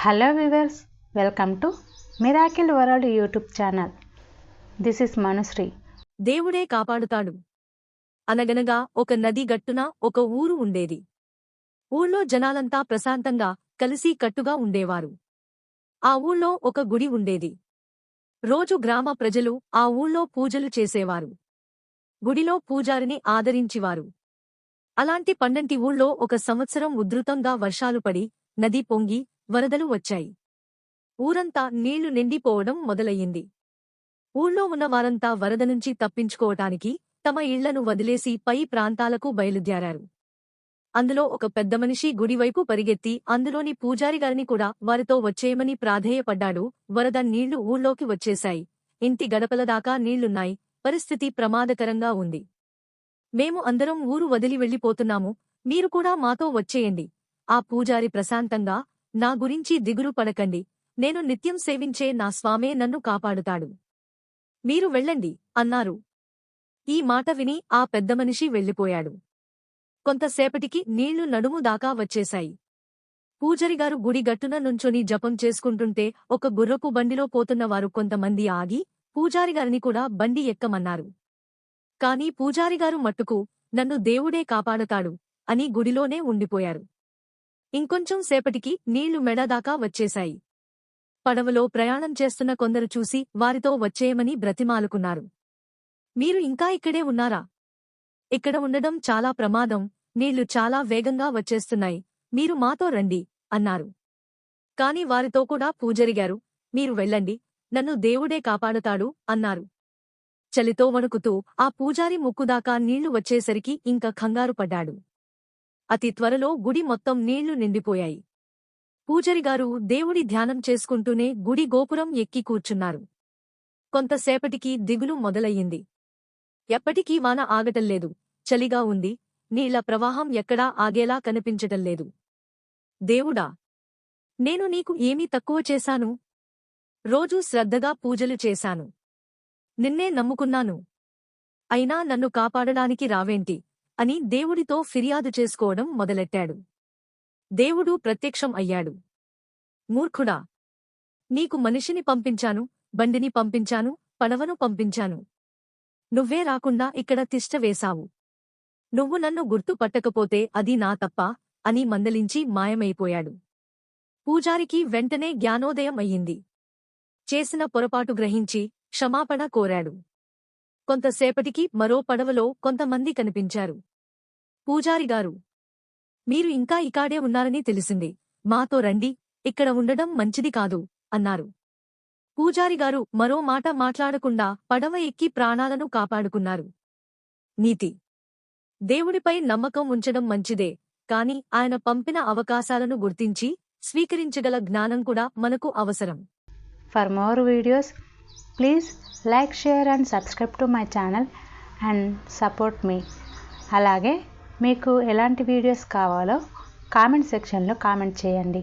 Hello viewers welcome to miracle world YouTube channel this is Manushri దేవుడే కాపాడుతాడు. అనగనగా ఒక నది గట్టున ఒక ఊరు ఉండేది. ఊళ్ళో జనాలంతా ప్రశాంతంగా కలిసి కట్టుగా ఉండేవారు. ఆ ఊళ్ళో ఒక గుడి ఉండేది. రోజు గ్రామ ప్రజలు ఆ ఊళ్ళో పూజలు చేసేవారు. గుడిలో పూజారిని ఆదరించివారు. అలాంటి పండంటి ఊళ్ళో ఒక సంవత్సరం ఉధృతంగా వర్షాలు పడి నది పొంగి వరదలు వచ్చాయి. ఊరంతా నీళ్ళు నిండిపోవడం మొదలయ్యింది. ఊళ్ళో ఉన్న వారంతా వరద నుంచి తప్పించుకోవటానికి తమ ఇళ్ళను వదిలేసి పై ప్రాంతాలకు బయలుదేరారు. అందులో ఒక పెద్ద మనిషి గుడివైపు పరిగెత్తి అందులోని పూజారి గారిని కూడా వారితో వచ్చేయమని ప్రాధేయపడ్డాడు. వరద నీళ్ళు ఊళ్ళోకి వచ్చేశాయి. ఇంటి గడపల దాకా నీళ్ళున్నాయి. పరిస్థితి ప్రమాదకరంగా ఉంది. మేము అందరం ఊరు వదిలి వెళ్ళిపోతున్నాము. మీరు కూడా మాతో వచ్చేయండి. ఆ పూజారి ప్రశాంతంగా నా గురించి దిగులు పడకండి. నేను నిత్యం సేవించే నా స్వామే నన్ను కాపాడుతాడు. మీరు వెళ్ళండి అన్నారు. ఈ మాట విని ఆ పెద్ద మనిషి వెళ్ళిపోయాడు. కొంతసేపటికి నీళ్ళు నడుము దాకా వచ్చేశాయి. పూజరిగారు గుడి గట్టున నుంచొని జపం చేసుకుంటుంటే ఒక గుర్రపు బండిలో పోతున్నవారు కొంతమంది ఆగి పూజారిగారిని కూడా బండి ఎక్కమన్నారు. కాని పూజారిగారు మట్టుకు నన్ను దేవుడే కాపాడతాడు అని గుడిలోనే ఉండిపోయారు. ఇంకొంచెం సేపటికి నీళ్ళు మెడదాకా వచ్చేశాయి. పడవలో ప్రయాణం చేస్తున్న కొందరు చూసి వారితో వచ్చేయమని బ్రతిమాలుకున్నారు. మీరు ఇంకా ఇక్కడే ఉన్నారా? ఇక్కడ ఉండడం చాలా ప్రమాదం నీళ్ళు చాలా వేగంగా వచ్చేస్తున్నాయి మీరు మాతో రండి అన్నారు. కాని వారితో కూడా పూజరిగారు మీరు వెళ్ళండి నన్ను దేవుడే కాపాడుతాడు అన్నారు. చలితో వణుకుతూ ఆ పూజారి ముక్కుదాకా నీళ్ళు వచ్చేసరికి ఇంక కంగారు పడ్డాడు. అతి త్వరలో గుడి మొత్తం నీళ్ళు నిండిపోయాయి. పూజరిగారు దేవుడి ధ్యానం చేసుకుంటూనే గుడి గోపురం ఎక్కి కూర్చున్నారు. కొంతసేపటికి దిగులు మొదలయ్యింది. ఎప్పటికీ వాన ఆగటంలేదు చలిగా ఉంది. నీళ్ళ ప్రవాహం ఎక్కడా ఆగేలా కనిపించటంలేదు దేవుడా! నేను నీకు ఏమీ తక్కువ చేశాను? రోజూ శ్రద్ధగా పూజలు చేశాను. నిన్నే నమ్ముకున్నాను. అయినా నన్ను కాపాడడానికి రావేంటి? అని దేవుడితో ఫిర్యాదు చేసుకోవడం మొదలెట్టాడు. దేవుడు ప్రత్యక్షం అయ్యాడు. మూర్ఖుడా! నీకు మనిషిని పంపించాను బండిని పంపించాను పడవను పంపించాను. నువ్వే రాకుండా ఇక్కడ తిష్టవేశావు నువ్వు నన్ను గుర్తు పట్టకపోతే అది నా తప్ప అని మందలించి మాయమైపోయాడు. పూజారికి వెంటనే జ్ఞానోదయం అయ్యింది. చేసిన పొరపాటు గ్రహించి క్షమాపణ కోరాడు. కొంతసేపటికి మరో పడవలో కొంతమంది కనిపించారు. పూజారిగారు మీరు ఇంకా ఇకాడే ఉన్నారని తెలిసింది. మాతో రండి. ఇక్కడ ఉండడం మంచిది కాదు అన్నారు. పూజారిగారు మరో మాట మాట్లాడకుండా పడవ ఎక్కి ప్రాణాలను కాపాడుకున్నారు. నీతి. దేవుడిపై నమ్మకం ఉంచడం మంచిదే కాని ఆయన పంపిన అవకాశాలను గుర్తించి స్వీకరించగల జ్ఞానం కూడా మనకు అవసరం. For more videos please like share and subscribe to my channel and support మీ అలాగే మీకు ఎలాంటి వీడియోస్ కావాలో కామెంట్ సెక్షన్లో కామెంట్ చేయండి.